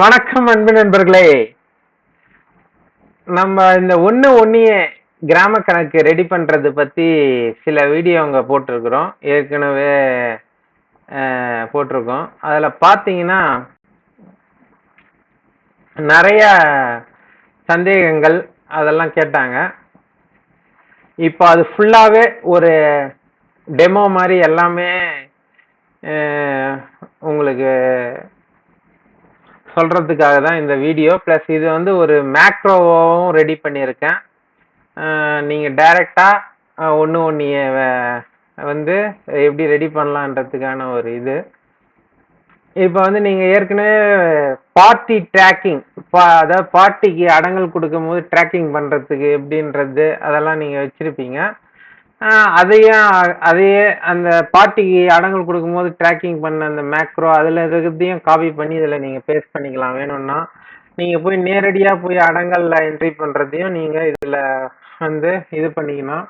வணக்கம் அன்பு நண்பர்களே. நம்ம இந்த ஒன்று ஒன்றிய கிராம கணக்கு ரெடி பண்ணுறது பற்றி சில வீடியோ அங்கே போட்டிருக்கிறோம். ஏற்கனவே போட்டிருக்கோம். அதில் பார்த்தீங்கன்னா நிறைய சந்தேகங்கள் அதெல்லாம் கேட்டாங்க. இப்போ அது ஃபுல்லாகவே ஒரு டெமோ மாதிரி எல்லாமே உங்களுக்கு சொல்கிறதுக்காக தான் இந்த வீடியோ. ப்ளஸ் இது வந்து ஒரு மேக்ரோவும் ரெடி பண்ணியிருக்கேன். நீங்கள் டைரெக்டாக ஒன்று ஒன்று வந்து எப்படி ரெடி பண்ணலான்றதுக்கான ஒரு இது. இப்போ வந்து நீங்கள் ஏற்கனவே பார்ட்டி ட்ராக்கிங் அதாவது பார்ட்டிக்கு அடங்கல் கொடுக்கும்போது ட்ராக்கிங் பண்ணுறதுக்கு எப்படின்றது அதெல்லாம் நீங்கள் வச்சுருப்பீங்க. அதையும் அதையே அந்த பார்ட்டிக்கு அடங்கல் கொடுக்கும்போது ட்ராக்கிங் பண்ண அந்த மேக்ரோ அதில் இருக்கிறதையும் காப்பி பண்ணி இதில் நீங்கள் பேஸ்ட் பண்ணிக்கலாம். வேணும்னா நீங்கள் போய் நேரடியாக போய் அடங்கலில் என்ட்ரி பண்ணுறதையும் நீங்கள் இதில் வந்து இது பண்ணிக்கணும்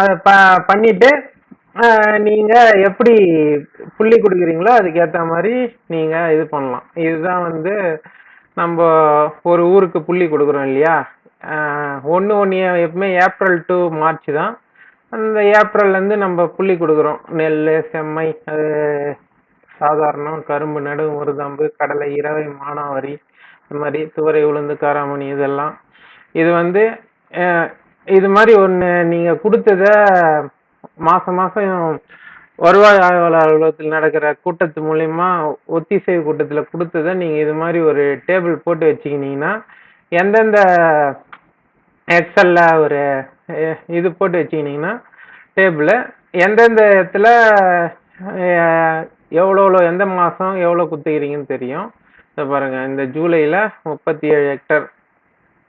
அதை ப பண்ணிவிட்டு நீங்கள் எப்படி புள்ளி கொடுக்குறீங்களோ அதுக்கேற்ற மாதிரி நீங்கள் இது பண்ணலாம். இதுதான் வந்து நம்ம ஒரு ஊருக்கு புள்ளி கொடுக்குறோம் இல்லையா? ஒன்று ஒன்று எப்பவுமே ஏப்ரல் டு மார்ச் தான். அந்த ஏப்ரல்லேருந்து நம்ம புள்ளி கொடுக்குறோம். நெல் செம்மை அது சாதாரணம் கரும்பு நடுவு முருதம்பு கடலை இரவை மானாவரி இந்த மாதிரி துவரை உளுந்து காராமணி இதெல்லாம். இது வந்து இது மாதிரி ஒன்று நீங்கள் கொடுத்தத மாதம் மாதம் வருவாய் ஆய்வாளர் அலுவலகத்தில் நடக்கிற கூட்டத்து மூலயமா ஒத்திசைவு கூட்டத்தில் கொடுத்ததை நீங்கள் இது மாதிரி ஒரு டேபிள் போட்டு வச்சுக்கினீங்கன்னா எந்தெந்த எக்ஸலில் ஒரு இது போட்டு வச்சுக்கினீங்கன்னா டேபிளில் எந்தெந்த இடத்துல எவ்வளோ எவ்வளோ எந்த மாதம் எவ்வளோ குத்துக்கிறீங்கன்னு தெரியும். இதை பாருங்கள் இந்த ஜூலையில் முப்பத்தி ஏழு ஹெக்டர்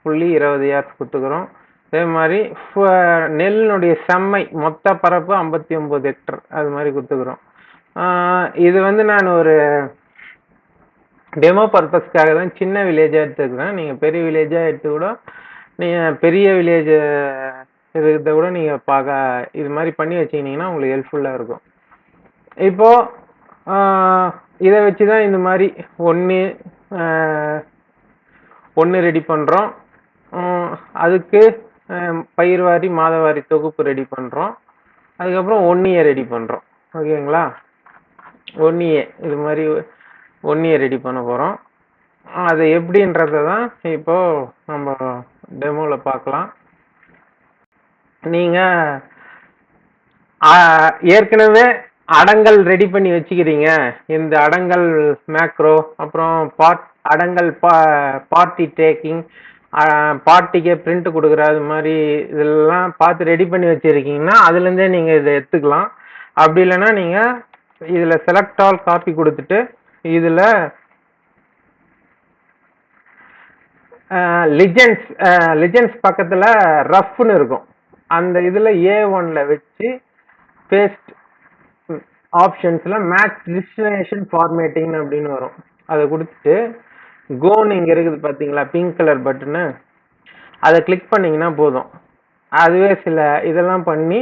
புள்ளி இருபது ஏர்ஸ் குத்துக்கிறோம். அதே மாதிரி ஃப- நெல்லினுடைய செம்மை மொத்த பரப்பு ஐம்பத்தி ஒம்பது ஹெக்டர் அது மாதிரி குத்துக்கிறோம். இது வந்து நான் ஒரு டெமோ பர்பஸ்க்காக தான் சின்ன வில்லேஜாக எடுத்துக்கிறேன். நீங்கள் பெரிய வில்லேஜாக எடுத்து கூட நீங்கள் பெரிய வில்லேஜ் இருக்கிறத விட நீங்கள் பார்க்க இது மாதிரி பண்ணி வச்சுக்கினீங்கன்னா உங்களுக்கு ஹெல்ப்ஃபுல்லாக இருக்கும். இப்போ இதை வச்சு தான் இந்த மாதிரி ஒன்று ஒன்று ரெடி பண்ணுறோம் அதுக்கு பயிர் வாரி மாதவாரி தொகுப்பு ரெடி பண்ணுறோம் அதுக்கப்புறம் ஒன்னியை ரெடி பண்ணுறோம் ஓகேங்களா ஒன்னியே இது மாதிரி ஒன்னியை ரெடி பண்ண போகிறோம் அது எப்படின்றத தான் இப்போது நம்ம டெமோவில் பார்க்கலாம் நீங்கள் ஏற்கனவே அடங்கல் ரெடி பண்ணி வச்சுக்கிறீங்க. இந்த அடங்கல் மேக்ரோ அப்புறம் பார்ட் அடங்கல் பா பார்ட்டி டேக்கிங் பார்ட்டிக்கே பிரிண்ட் கொடுக்குற அது மாதிரி இதெல்லாம் பார்த்து ரெடி பண்ணி வச்சுருக்கீங்கன்னா அதுலேருந்தே நீங்கள் இதை எடுத்துக்கலாம். அப்படி இல்லைன்னா நீங்கள் இதில் செலக்ட் ஆல் காப்பி கொடுத்துட்டு இதில் லிஜெண்ட்ஸ் லிஜெண்ட்ஸ் பக்கத்தில் ரஃப்னு இருக்கும். அந்த இதில் ஏ ஒனில் வச்சு பேஸ்ட் ஆப்ஷன்ஸில் மேட்ச் டிஸ்டினேஷன் ஃபார்மேட்டிங் அப்படின்னு வரும். அதை கொடுத்துட்டு கோன் இங்கே இருக்குது பார்த்தீங்களா பிங்க் கலர் பட்டனு அதை கிளிக் பண்ணிங்கன்னா போதும். அதுவே சில இதெல்லாம் பண்ணி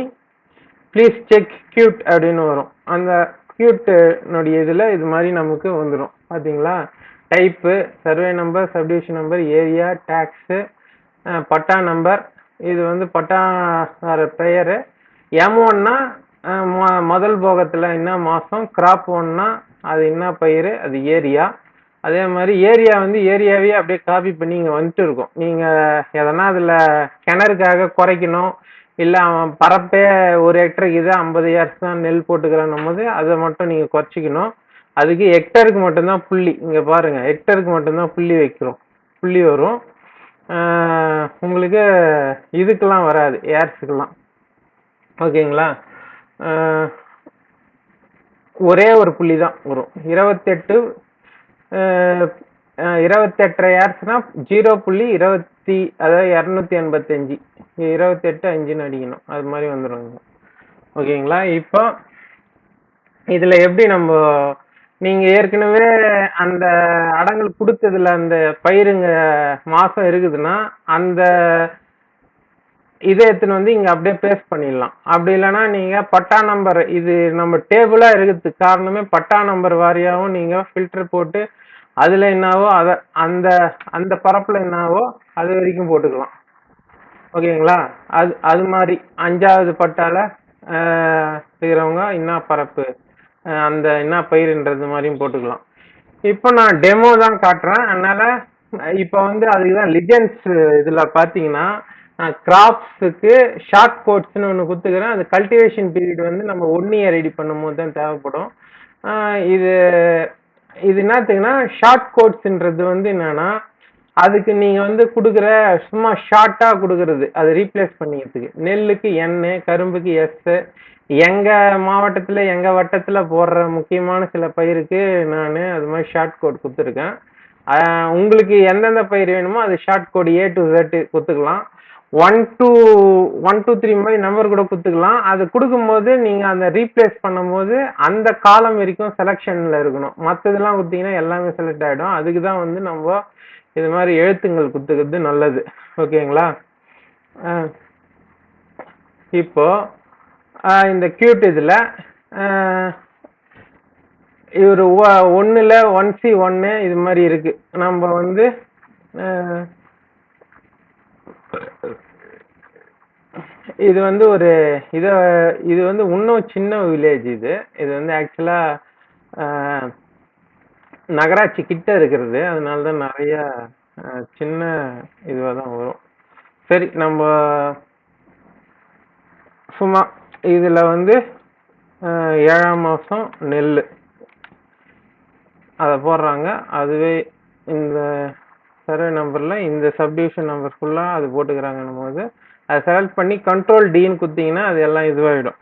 ப்ளீஸ் செக் கியூட் அப்படின்னு வரும். அந்த கியூட்னுடைய இதில் இது மாதிரி நமக்கு வந்துடும் பார்த்தீங்களா type survey number subdivision number area tax patta number இது வந்து பட்டா பெயர். எம் ஒன்னா முதல் போகத்தில் என்ன மாதம் கிராப் ஒன்னா அது என்ன பயிர் அது ஏரியா. அதே மாதிரி ஏரியா வந்து ஏரியாவே அப்படியே காப்பி பண்ணி இங்கே வந்துட்டு இருக்கும். நீங்கள் எதனா அதில் கிணறுக்காக குறைக்கணும் இல்லை அவன் பரப்பே ஒரு ஹெக்டருக்கு இது ஐம்பது ஏர்ஸ் தான் நெல் போட்டுக்கிறான் போது அதை மட்டும் நீங்கள் குறைச்சிக்கணும். அதுக்கு ஹெக்டருக்கு மட்டும்தான் புள்ளி. இங்கே பாருங்கள் ஹெக்டருக்கு மட்டும்தான் புள்ளி வைக்கிறோம். புள்ளி வரும். உங்களுக்கு இதுக்கெல்லாம் வராது ஏர்ஸுக்கெல்லாம் ஓகேங்களா? ஒரே ஒரு புள்ளி தான் வரும். இருபத்தெட்டு இருபத்தெட்டரை ஏர்ஸ்னால் ஜீரோ புள்ளி இருபத்தி அதாவது இரநூத்தி எண்பத்தஞ்சு. இருபத்தெட்டு அஞ்சுன்னு அடிக்கணும். அது மாதிரி வந்துடும் ஓகேங்களா? இப்போ இதில் எப்படி நம்ம நீங்க ஏற்கனவே அந்த அடங்கல் கொடுத்ததுல அந்த பயிருங்க மாசம் இருக்குதுன்னா அந்த இதை எடுத்துன்னு வந்து இங்க அப்படியே பேஸ்ட் பண்ணிடலாம். அப்படி இல்லைன்னா நீங்க பட்டா நம்பர் இது நம்ம டேபிளா இருக்கிறதுக்கு காரணமே பட்டா நம்பர் வாரியாகவும் நீங்க ஃபில்டர் போட்டு அதுல என்னவோ அத அந்த அந்த பரப்புல என்னவோ அது வரைக்கும் போட்டுக்கலாம். ஓகேங்களா? அது அது மாதிரி அஞ்சாவது பட்டால ஆஹ் செய்யறவங்க என்ன பரப்பு? அந்த என்ன பயிருன்றது மாதிரியும் போட்டுக்கலாம். இப்போ நான் டெமோ தான் காட்டுறேன். அதனால இப்போ வந்து அதுக்கு தான் லிஜென்ஸ் இதில் பார்த்தீங்கன்னா நான் கிராப்ஸுக்கு ஷார்ட் கோட்ஸ்னு ஒன்று கொடுத்துக்கிறேன். அது கல்டிவேஷன் பீரியட் வந்து நம்ம ஒன் இயர் ரெடி பண்ணும்போது தான் தேவைப்படும். இது இது என்னத்துக்குன்னா ஷார்ட் கோட்ஸ்ன்றது வந்து என்னன்னா அதுக்கு நீங்கள் வந்து கொடுக்குற சும்மா ஷார்ட்டாக கொடுக்கறது. அதை ரீப்ளேஸ் பண்ணிக்கிறதுக்கு. நெல்லுக்கு எண்ணு கரும்புக்கு எஸ்ஸு எங்க மாவட்டத்துல எங்க வட்டத்துல போடுற முக்கியமான சில பயிருக்கு நான் அது மாதிரி ஷார்ட் கோட் கொடுத்துருக்கேன். உங்களுக்கு எந்தெந்த பயிர் வேணுமோ அது short code A to Z கொடுத்துக்கலாம். One two one two three மாதிரி நம்பர் கூட கொடுத்துக்கலாம். அது கொடுக்கும்போது நீங்கள் அந்த ரீப்ளேஸ் பண்ணும்போது அந்த காலம் வரைக்கும் செலெக்ஷனில் இருக்கணும். மற்றதெல்லாம் கொடுத்தீங்கன்னா எல்லாமே செலக்ட் ஆகிடும் அதுக்கு தான் வந்து நம்ம இது மாதிரி எழுத்துங்கள் கொடுத்துக்கிறது நல்லது. ஓகேங்களா? ஆஹ் இப்போ இந்த கியூட் இதில் இவர் ஒன்றில் ஒன் சி ஒன்னு இது மாதிரி இருக்குது நம்ம வந்து இது வந்து ஒரு இதை இது வந்து இன்னும் சின்ன வில்லேஜ் இது. இது வந்து ஆக்சுவலாக நகராட்சி கிட்ட இருக்கிறது. அதனால தான் நிறைய சின்ன இதுவாக தான் வரும். சரி நம்ம சும்மா இதில் வந்து ஏழாம் மாதம் நெல் அதை போடுறாங்க. அதுவே இந்த சர்வே நம்பரில் இந்த சப்டிவிஷன் நம்பர் ஃபுல்லாக அது போட்டுக்கிறாங்கன்னும் போது அதை செலக்ட் பண்ணி கண்ட்ரோல் டின்னு குத்திங்கன்னா அது எல்லாம் இதுவாகிடும்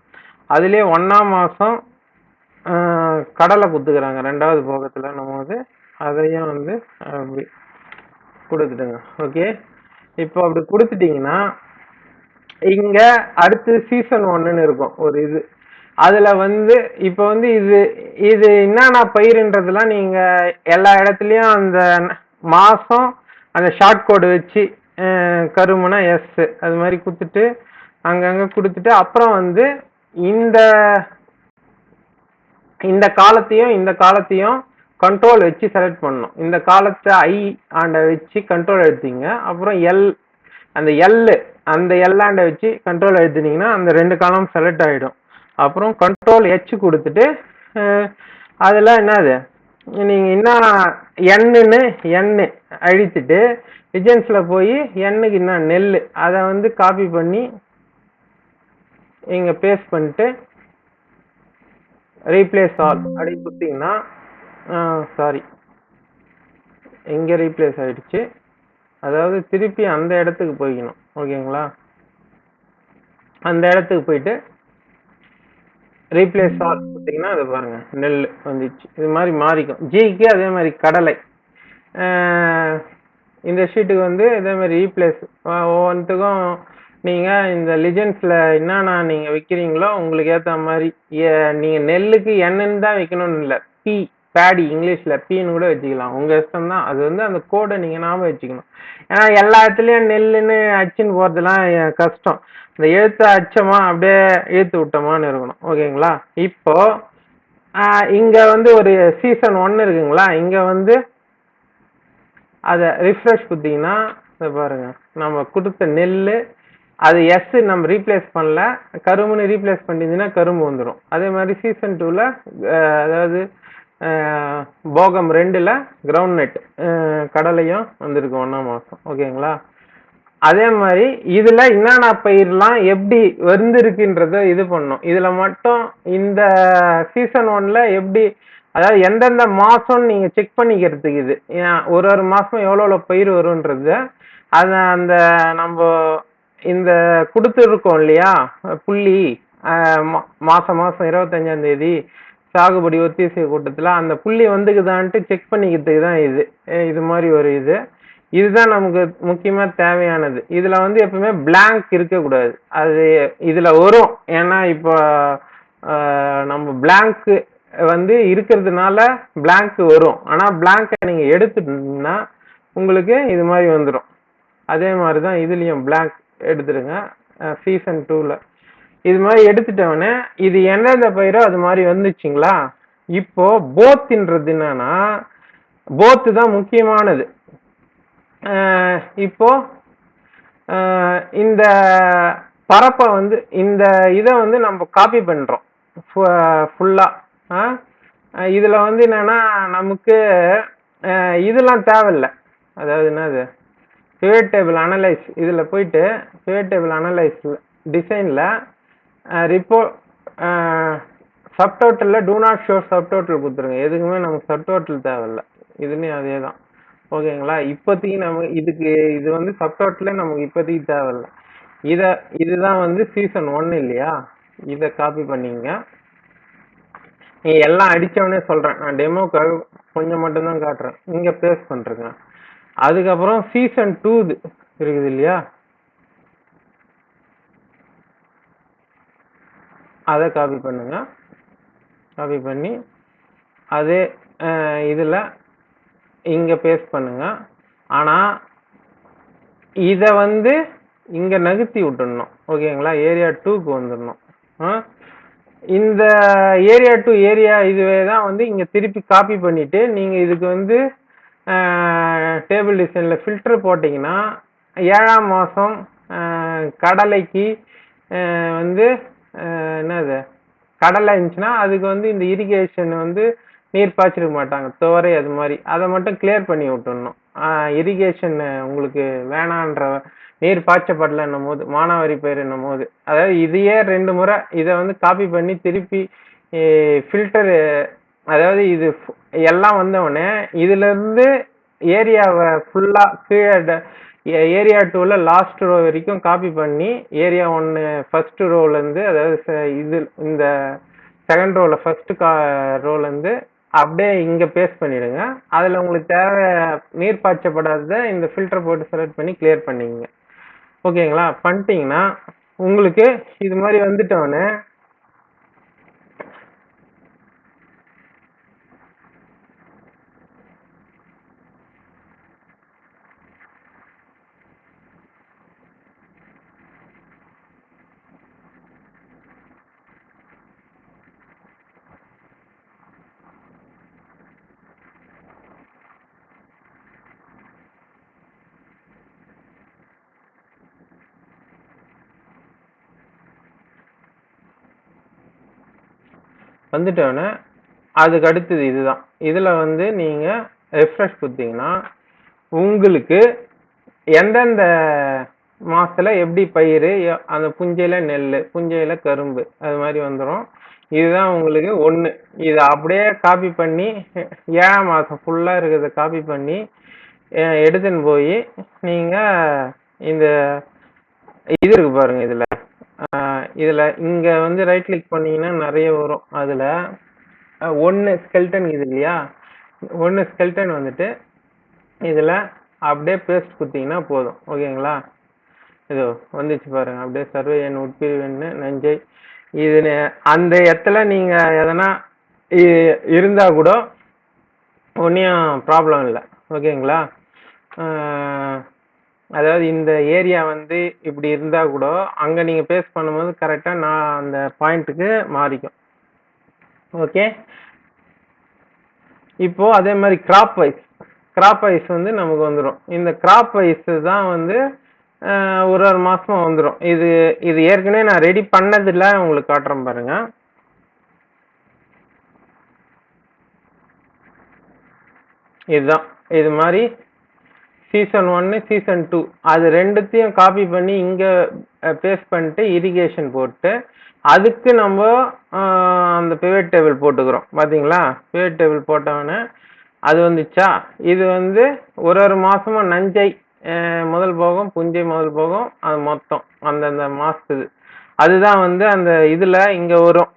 அதுலேயே ஒன்றாம் மாதம் கடலை குத்துக்கிறாங்க. ரெண்டாவது போகத்துலன்னும் போது அதையும் வந்து அப்படி கொடுத்துடுங்க. ஓகே? இப்போ அப்படி கொடுத்துட்டிங்கன்னா இங்க அடுத்து சீசன் ஒன்னுன்னு இருக்கும். ஒரு இது. அதுல வந்து இப்ப வந்து இது இது என்னென்ன பயிருன்றதுலாம் நீங்க எல்லா இடத்துலயும் அந்த மாசம் அந்த ஷார்ட் கோடு வச்சு கருமுனா எஸ் அது மாதிரி கொடுத்துட்டு அங்கங்க கொடுத்துட்டு அப்புறம் வந்து இந்த இந்த காலத்தையும் இந்த காலத்தையும் கண்ட்ரோல் வச்சு செலக்ட் பண்ணணும். இந்த காலத்தை ஐ ஆண்டை வச்சு கண்ட்ரோல் எடுத்தீங்க. அப்புறம் எல் அந்த எல்லு அந்த எல்லாண்டை வச்சு கண்ட்ரோல் எழுத்துனீங்கன்னா அந்த ரெண்டு காலம் செலக்ட் ஆகிடும் அப்புறம் கண்ட்ரோல் ஹெச் கொடுத்துட்டு அதில் என்னது நீங்கள் என்ன எண்ணுன்னு எண்ணு அழித்துட்டு விஜன்ஸில் போய் எண்ணுக்கு என்ன நெல். அதை வந்து காப்பி பண்ணி இங்கே பேஸ்ட் பண்ணிட்டு ரீப்ளேஸ் ஆல் அப்படி கொடுத்தீங்கன்னா சாரி இங்கே ரீப்ளேஸ் ஆகிடுச்சு அதாவது திருப்பி அந்த இடத்துக்கு போய்க்கணும். ஓகேங்களா? அந்த இடத்துக்கு போயிட்டு ரீப்ளேஸ் ஆல் கொடுத்தீங்கன்னா அதை பாருங்க நெல் வந்துச்சு. இது மாதிரி மாறிக்கும். ஜிக்கு அதே மாதிரி கடலை. இந்த ஷீட்டுக்கு வந்து இதே மாதிரி ரீப்ளேஸ் ஒவ்வொன்றுத்துக்கும் நீங்கள் இந்த லிஜன்ஸில் என்னென்ன நீங்கள் விற்கிறீங்களோ உங்களுக்கு ஏற்ற மாதிரி ஏ- நெல்லுக்கு என்னன்னு தான் வைக்கணும்னு இல்லை பி பேடி இங்கிலீஷ்ல பீன்னு கூட வச்சுக்கலாம். உங்க இஷ்டம் தான். அது வந்து அந்த கோடை நீங்க நாம வச்சுக்கணும். ஏன்னா எல்லா இடத்துலயும் நெல்லுன்னு அச்சுன்னு போறதுலாம் கஷ்டம். இந்த எழுத்து அச்சமா அப்படியே இழுத்து விட்டோமான்னு இருக்கணும். ஓகேங்களா? இப்போ இங்கே இங்க வந்து ஒரு சீசன் ஒன்னு இருக்குங்களா? இங்க வந்து அதை ரிஃப்ரெஷ் குத்திங்கன்னா இதை பாருங்க. நம்ம கொடுத்த நெல் அது எஸ் நம்ம ரீப்ளேஸ் பண்ணல. கரும்புன்னு ரீப்ளேஸ் பண்ணிருந்தீங்கன்னா கரும்பு வந்துடும் அதே மாதிரி சீசன் டூவில் அதாவது போகம் ரெண்டில் கிரவுண்ட் நெட் கடலையும் வந்திருக்கு ஒன்றாம் மாதம் ஓகேங்களா அதே மாதிரி இதில் என்னென்ன பயிரெலாம் எப்படி வந்திருக்குன்றத இது பண்ணும். இதில் மட்டும் இந்த சீசன் ஒன்ல எப்படி அதாவது எந்தெந்த மாதம்னு நீங்கள் செக் பண்ணிக்கிறதுக்கு இது. ஏன் ஒரு ஒரு மாதம் எவ்வளோ எவ்வளோ பயிர் வரும்ன்றது அதை அந்த நம்ம இந்த கொடுத்துருக்கோம் இல்லையா? புள்ளி மாதம் மா- இருபத்தஞ்சாந்தேதி சாகுபடி ஒத்திசை கூட்டத்தில் அந்த புள்ளி வந்துக்குதான்ட்டு செக் பண்ணிக்கிறதுக்கு தான் இது. இது மாதிரி ஒரு இது. இதுதான் நமக்கு முக்கியமாக தேவையானது. இதில் வந்து எப்பவுமே பிளாங்க் இருக்கக்கூடாது. அது இதில் வரும். ஏன்னா இப்போ நம்ம பிளாங்க்கு வந்து இருக்கிறதுனால பிளாங்க் வரும். ஆனால் பிளாங்கை நீங்கள் எடுத்துட்டீங்கன்னா உங்களுக்கு இது மாதிரி வந்துடும் அதே மாதிரி தான் இதுலேயும் பிளாங்க் எடுத்துடுங்க சீசன் டூவில் இது மாதிரி எடுத்துட்டவொடனே இது எந்தெந்த பயிரோ அது மாதிரி வந்துச்சுங்களா? இப்போ போத்துன்றது என்னன்னா போத்து தான் முக்கியமானது. இப்போ இந்த பரப்பை வந்து இந்த இதை வந்து நம்ம காப்பி பண்ணுறோம் ஃபுல்லா இதில் வந்து என்னன்னா நமக்கு இதெல்லாம் தேவையில்லை. அதாவது என்னது? பிவேட் டேபிள் அனலைஸ் இதில் போயிட்டு பிவேட் டேபிள் அனலைஸ் டிசைனில் ரிப்போ சப்டோட்டலில் டூ நாட் ஷோ சப்டோட்டல் கொடுத்துருங்க. எதுக்குமே நமக்கு சப்டோட்டல் தேவையில்ல. இதுலேயும் அதே தான் ஓகேங்களா? இப்போதைக்கு நம்ம இதுக்கு இது வந்து சப்டோட்டலே நமக்கு இப்போதைக்கு தேவையில்ல. இதை இதுதான் வந்து சீசன் ஒன் இல்லையா? இதை காப்பி பண்ணிங்க நீ எல்லாம் அடித்தவொடனே சொல்கிறேன் நான் டெமோக்காக கொஞ்சம் மட்டும்தான் காட்டுறேன். இங்கே பேஸ் பண்ணுறேங்க அதுக்கப்புறம் சீசன் டூ இருக்குது இல்லையா? அதை காப்பி பண்ணுங்கள் காப்பி பண்ணி அதே இதில் இங்கே பேஸ்ட் பண்ணுங்க. ஆனால் இதை வந்து இங்கே நகர்த்தி விட்டுடணும். ஓகேங்களா ஏரியா டூக்கு வந்துடணும். இந்த ஏரியா டு ஏரியா இதுவே தான் வந்து இங்கே திருப்பி காப்பி பண்ணிவிட்டு நீங்கள் இதுக்கு வந்து டேபிள் டிசைனில் ஃபில்டர் போட்டிங்கன்னா ஏழாம் மாதம் கடலைக்கு வந்து என்னது? கடலை இருந்துச்சுன்னா அதுக்கு வந்து இந்த இரிகேஷன் வந்து நீர் பாய்ச்சிருக்க மாட்டாங்க. துவரை அது மாதிரி. அதை மட்டும் கிளியர் பண்ணி விட்டுடணும் இரிகேஷன் உங்களுக்கு வேணான்ற நீர் பாய்ச்சப்படலன்னும் போது மானாவாரி பயிர் என்னும் போது. அதாவது இதையே ரெண்டு முறை இதை வந்து காப்பி பண்ணி திருப்பி ஃபில்டரு அதாவது இது ஃபு- எல்லாம் வந்தவுடனே இதுல இருந்து ஏரியாவை ஃபுல்லா கீழே ஏரியா டூவில் லாஸ்ட் ரோ வரைக்கும் காப்பி பண்ணி ஏரியா ஒன்று ஃபர்ஸ்ட் ரோலேருந்து அதாவது ச- இது இந்த செகண்ட் ரோவில் ஃபர்ஸ்ட் கா ரோலேருந்து அப்படியே இங்கே பேஸ்ட் பண்ணிடுங்க. அதில் உங்களுக்கு தேவை நீர் பாய்ச்சப்படாத இந்த ஃபில்டர் போட்டு செலக்ட் பண்ணி கிளியர் பண்ணிக்கங்க. ஓகேங்களா பண்ணிட்டீங்கன்னா உங்களுக்கு இது மாதிரி வந்துட்டோன்னே வந்துட்டோன்னே அதுக்கு அடுத்தது இதுதான். இதில் வந்து நீங்கள் ரெஃப்ரெஷ் கொடுத்தீங்கன்னா உங்களுக்கு எந்தெந்த மாதத்தில் எப்படி பயிர் அந்த புஞ்சையில் நெல் புஞ்சையில் கரும்பு அது மாதிரி வந்துடும் இதுதான் உங்களுக்கு ஒன்று இதை அப்படியே காப்பி பண்ணி ஏழாம் மாதம் ஃபுல்லாக இருக்கிறத காப்பி பண்ணி எடுத்துன்னு போய் நீங்கள் இந்த இது இருக்கு பாருங்கள் இதில். இதுல இங்க வந்து ரைட் கிளிக் பண்ணீங்கன்னா நிறைய வரும். அதுல அஹ் ஸ்கெல்டன் இது இல்லையா? ஒண்ணு ஸ்கெல்டன் வந்துட்டு இதுல அப்படியே பேஸ்ட் குத்திங்கன்னா போதும். ஓகேங்களா இதோ வந்துச்சு பாருங்க. அப்படியே சர்வே எண் உட்பிரிவுன்னு நஞ்சை. இது அந்த இடத்துல நீங்க எதனா இ- இருந்தா கூட ஒன்றையும் ப்ராப்ளம் இல்லை. ஓகேங்களா அதாவது இந்த ஏரியா வந்து இப்படி இருந்தா கூட அங்க நீங்க பேஸ் பண்ணும்போது கரெக்டா நான் அந்த பாயிண்ட்டுக்கு மாறிக்கும். ஓகே இப்போ அதே மாதிரி கிராப் வைஸ் கிராப் வைஸ் வந்து நமக்கு வந்துடும் இந்த கிராப் வைஸ் தான் வந்து ஒரு ஒரு மாசமா வந்துடும் இது இது ஏற்கனவே நான் ரெடி பண்ணதில்ல உங்களுக்கு காட்டுறேன் பாருங்க. இதுதான். இது மாதிரி சீசன் ஒன்று சீசன் டூ அது ரெண்டுத்தையும் காப்பி பண்ணி இங்கே பேஸ்ட் பண்ணிட்டு இரிகேஷன் போட்டு அதுக்கு நம்ம அந்த பிவேட் டேபிள் போட்டுக்கிறோம். பார்த்தீங்களா பிவேட் டேபிள் போட்டவொடனே அது வந்துச்சா? இது வந்து ஒரு ஒரு மாதமும் நஞ்சை முதல் போகம் புஞ்சை முதல் போகம் அது மொத்தம் அந்தந்த மாதத்துக்கு அதுதான் வந்து அந்த இதில் இங்கே வரும்.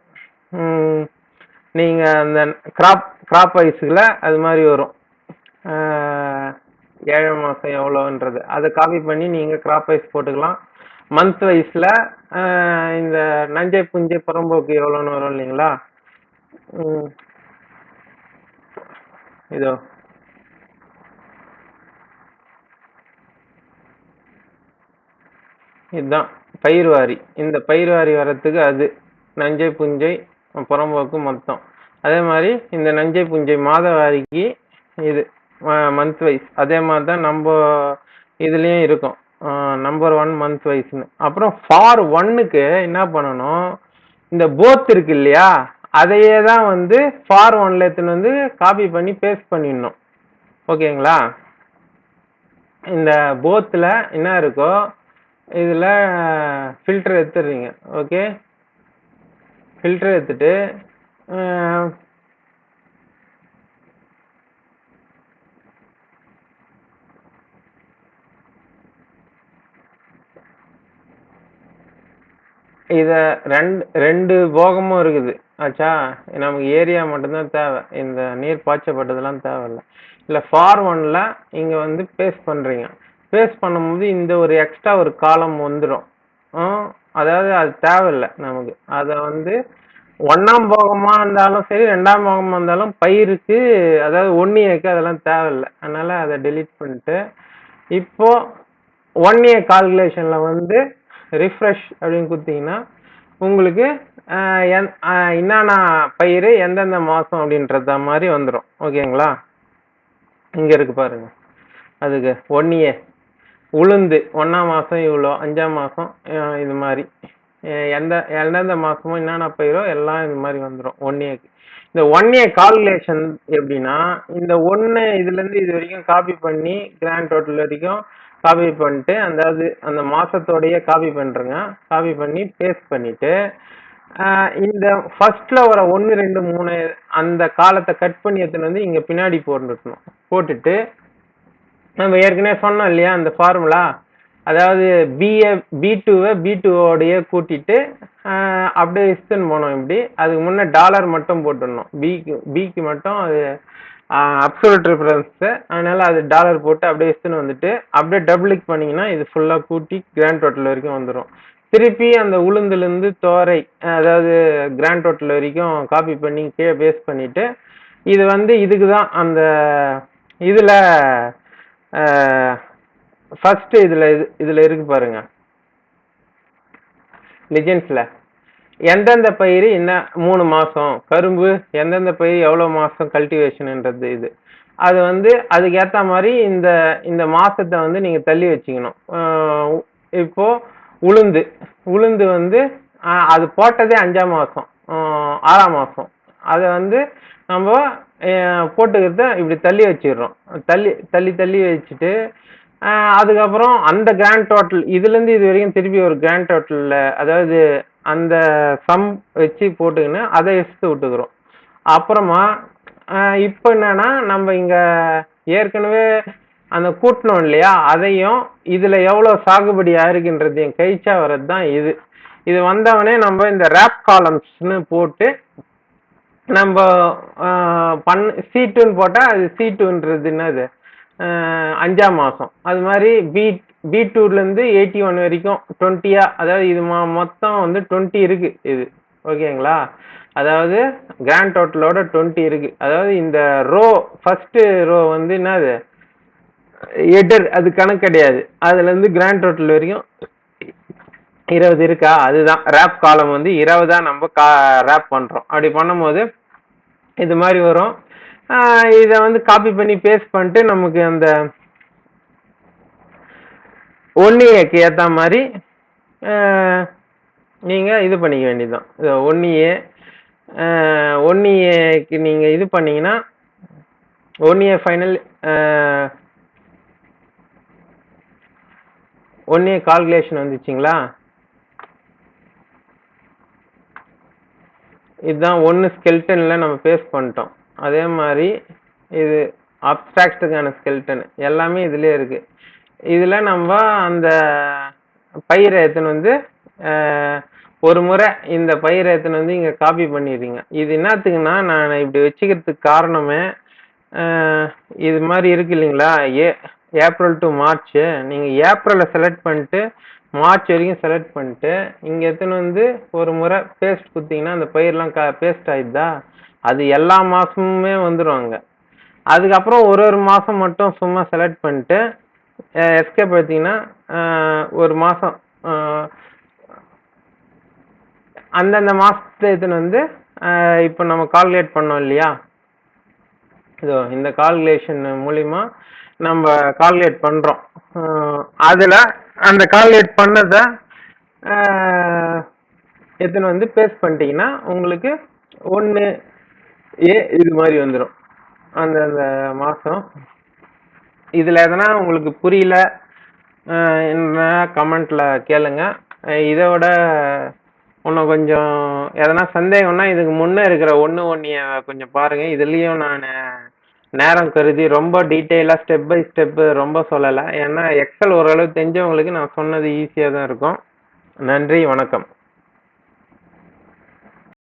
நீங்கள் அந்த கிராப் கிராப் வைஸ்ல அது மாதிரி வரும். ஏழை மாசம் எவ்வளோன்றது அதை காப்பி பண்ணி நீங்க கிராப் வைஸ் போட்டுக்கலாம். மந்த் வைஸ்ல இந்த நஞ்சை புஞ்சை புறம்போக்கு எவ்வளோன்னு வரும் இல்லைங்களா? உம் இதோ. இதுதான். பயிர் வாரி. இந்த பயிர் வாரி வர்றதுக்கு அது. நஞ்சை புஞ்சை புறம்போக்கு மொத்தம். அதே மாதிரி இந்த நஞ்சை புஞ்சை மாத வாரிக்கு இது. மந்த் வைஸ் அதே மாதிரி தான் நம்ம இதுலேயும் இருக்கும். நம்பர் ஒன் மந்த் வைஸ்னு அப்புறம் ஃபார் ஒன்னுக்கு என்ன பண்ணணும்? இந்த போத் இருக்கு இல்லையா? அதையே தான் வந்து ஃபார் ஒன்ல எடுத்துன்னு வந்து காப்பி பண்ணி பேஸ்ட் பண்ணிடணும். ஓகேங்களா? இந்த போத்தில் என்ன இருக்கோ இதில் ஃபில்டர் எடுத்துடுறீங்க. ஓகே? ஃபில்டர் எடுத்துட்டு இதை ரெண்டு ரெண்டு போகமும் இருக்குது. ஆச்சா? நமக்கு ஏரியா மட்டும்தான் தேவை. இந்த நீர் பாய்ச்சப்பட்டதெல்லாம் தேவையில்ல. இல்லை ஃபார் ஒன்ல இங்க வந்து பேஸ்ட் பண்றீங்க. பேஸ்ட் பண்ணும்போது இந்த ஒரு எக்ஸ்ட்ரா ஒரு காலம் வந்துடும் அதாவது அது தேவையில்லை நமக்கு. அதை வந்து ஒன்றாம் போகமா இருந்தாலும் சரி ரெண்டாம் போகமா இருந்தாலும் பயிருக்கு அதாவது ஒன்னியக்கு அதெல்லாம் தேவையில்லை. அதனால அதை டெலீட் பண்ணிட்டு இப்போ ஒன் இயர் கால்குலேஷன்ல வந்து ரிஃப்ரெஷ் அப்படின்னு கொடுத்தீங்கன்னா உங்களுக்கு என்னென்ன பயிர் எந்தெந்த மாதம் அப்படின்றத மாதிரி வந்துடும் ஓகேங்களா? இங்கே இருக்கு பாருங்க. அதுக்கு ஒன் இயர் உளுந்து ஒன்றாம் மாதம் இவ்வளோ அஞ்சாம் மாதம் இது மாதிரி. எந்த எந்தெந்த மாதமும் என்னென்ன பயிரோ எல்லாம் இது மாதிரி வந்துடும் ஒன் இயர்க்கு இந்த ஒன் இயர் கால்குலேஷன் எப்படின்னா இந்த ஒன்று இதுலேருந்து இது வரைக்கும் காப்பி பண்ணி கிராண்ட் டோட்டல் வரைக்கும் காப்பி பண்ணிட்டு அதாவது அந்த மாதத்தோடையே காப்பி பண்ணுறேங்க காப்பி பண்ணி பேஸ்ட் பண்ணிட்டு இந்த ஃபர்ஸ்ட்ல வர ஒன்று ரெண்டு மூணு அந்த காலத்தை கட் பண்ணி எடுத்துன்னு வந்து இங்கே பின்னாடி போட்டுக்கணும் போட்டுட்டு நம்ம ஏற்கனவே சொன்னோம் இல்லையா அந்த ஃபார்முலா அதாவது பிஏ பி டூவை பி டூவோடைய கூட்டிட்டு அப்படியே இஸ்தன் போனோம் இப்படி. அதுக்கு முன்னே டாலர் மட்டும் போட்டுடணும். பிக்கு பிக்கு மட்டும் அது அப்சல்யூட் ரிஃபரன்ஸு அதனால அது டாலர் போட்டு அப்படியே எடுத்துன்னு வந்துட்டு அப்படியே டபுள் கிளிக் பண்ணீங்கன்னா இது ஃபுல்லாக கூட்டி கிராண்ட் டோட்டல் வரைக்கும் வந்துடும் திருப்பி அந்த உளுந்துலேருந்து தோரை அதாவது கிராண்ட் டோட்டல் வரைக்கும் காப்பி பண்ணி கீழே பேஸ்ட் பண்ணிட்டு இது வந்து இதுக்கு தான் அந்த இதில் ஃபஸ்ட்டு இதில் இது இதில் இருக்கு பாருங்க. லிஜென்ஸில் எந்தெந்த பயிர் என்ன மூணு மாதம் கரும்பு எந்தெந்த பயிர் எவ்வளோ மாதம் கல்டிவேஷனுன்றது இது. அது வந்து அதுக்கேற்ற மாதிரி இந்த இந்த மாதத்தை வந்து நீங்கள் தள்ளி வச்சுக்கணும். இப்போது உளுந்து. உளுந்து வந்து அது போட்டதே அஞ்சாம் மாதம் ஆறாம் மாதம் அதை வந்து நம்ம போட்டுக்கிறத இப்படி தள்ளி வச்சிடுறோம். தள்ளி தள்ளி தள்ளி வச்சுட்டு அதுக்கப்புறம் அந்த கிராண்ட் டோட்டல் இதுலேருந்து இது வரைக்கும் திருப்பி ஒரு கிராண்ட் டோட்டலில் அதாவது அந்த சம் வச்சு போட்டுக்கின்னு அதை எடுத்து விட்டுக்கிறோம். அப்புறமா இப்போ என்னன்னா நம்ம இங்க ஏற்கனவே அந்த கூட்டணும் இல்லையா? அதையும் இதுல எவ்வளவு சாகுபடி ஆயிருக்குன்றதையும் கழிச்சா வர்றது தான் இது. இது வந்தவொடனே நம்ம இந்த ரேப் காலம்ஸ்னு போட்டு நம்ம பண் சீட்டுன்னு போட்டால் அது சீட்டுன்றது என்னது? அஞ்சாம் மாதம் அது மாதிரி பி பி டூர்லேருந்து எயிட்டி ஒன் வரைக்கும் டுவெண்ட்டியா அதாவது இது மொ- மொத்தம் வந்து டுவெண்ட்டி இருக்கு இது. ஓகேங்களா? அதாவது கிராண்ட் டோட்டலோட டுவெண்ட்டி இருக்கு. அதாவது இந்த ரோ ஃபர்ஸ்ட் ரோ வந்து என்னது? எடர் அது கணக்கு கிடையாது. அதுலேருந்து கிராண்ட் டோட்டல் வரைக்கும் இருபது இருக்கா? அதுதான். ரேப் காலம் வந்து இருபதா நம்ம கா ரேப் பண்ணுறோம் அப்படி பண்ணும்போது இது மாதிரி வரும். இதை வந்து காப்பி பண்ணி பேஸ்ட் பண்ணிட்டு நமக்கு அந்த ஒன்னியக்கு ஏற்ற மாதிரி நீங்கள் இது பண்ணிக்க வேண்டியதுதான். இது ஒன் ஒன்னியக்கு நீங்கள் இது பண்ணீங்கன்னா ஒன்னிய ஃபைனல் ஒன்னிய கால்குலேஷன் வந்துச்சுங்களா? இதுதான் ஒன்று ஸ்கெல்டனில் நம்ம பேஸ் பண்ணிட்டோம். அதே மாதிரி இது அப்ட்ராக்டுக்கான ஸ்கெல்டன் எல்லாமே இதுலேயே இருக்குது இதில் நம்ம அந்த பயிரை எடுத்துன்னு வந்து ஒரு முறை இந்த பயிரை எடுத்துன்னு வந்து இங்கே காப்பி பண்ணிடுறீங்க. இது என்னத்துக்குன்னா நான் இப்படி வச்சுக்கிறதுக்கு காரணமே இது மாதிரி இருக்கு இல்லைங்களா? ஏ ஏப்ரல் டு மார்ச். நீங்கள் ஏப்ரலை செலக்ட் பண்ணிட்டு மார்ச் வரைக்கும் செலக்ட் பண்ணிட்டு இங்கே எடுத்துன்னு வந்து ஒரு முறை பேஸ்ட் குத்திங்கன்னா அந்த பயிரெலாம் க பேஸ்ட் ஆகிடுதா அது எல்லா மாதமுமே வந்துடும் அங்கே. அதுக்கப்புறம் ஒரு ஒரு மாதம் மட்டும் சும்மா செலக்ட் பண்ணிட்டு எஸ்கேப் பார்த்தீங்கன்னா ஒரு மாதம் அந்தந்த மாதத்துல எடுத்துன்னு வந்து இப்போ நம்ம கால்குலேட் பண்ணோம் இல்லையா? இதோ இந்த கால்குலேஷன் மூலிமா நம்ம கால்குலேட் பண்ணுறோம் அதில் அந்த கால்குலேட் பண்ணதை எத்தனை வந்து பேஸ்ட் பண்ணிட்டீங்கன்னா உங்களுக்கு ஒன்று ஏ இது மாதிரி வந்துடும் அந்த அந்த மாதம் இதில் எதனா உங்களுக்கு புரியல என்ன கமெண்ட்ல கேளுங்க. இதோட இன்னும் கொஞ்சம் எதனா சந்தேகம்னா இதுக்கு முன்னே இருக்கிற ஒன்று ஒன்றிய கொஞ்சம் பாருங்க. இதுலேயும் நான் நேரம் கருதி ரொம்ப டீட்டெயிலாக ஸ்டெப் பை ஸ்டெப்பு ரொம்ப சொல்லலை. ஏன்னா எக்ஸல் ஓரளவு தெரிஞ்சவங்களுக்கு நான் சொன்னது ஈஸியாக தான் இருக்கும். நன்றி வணக்கம்.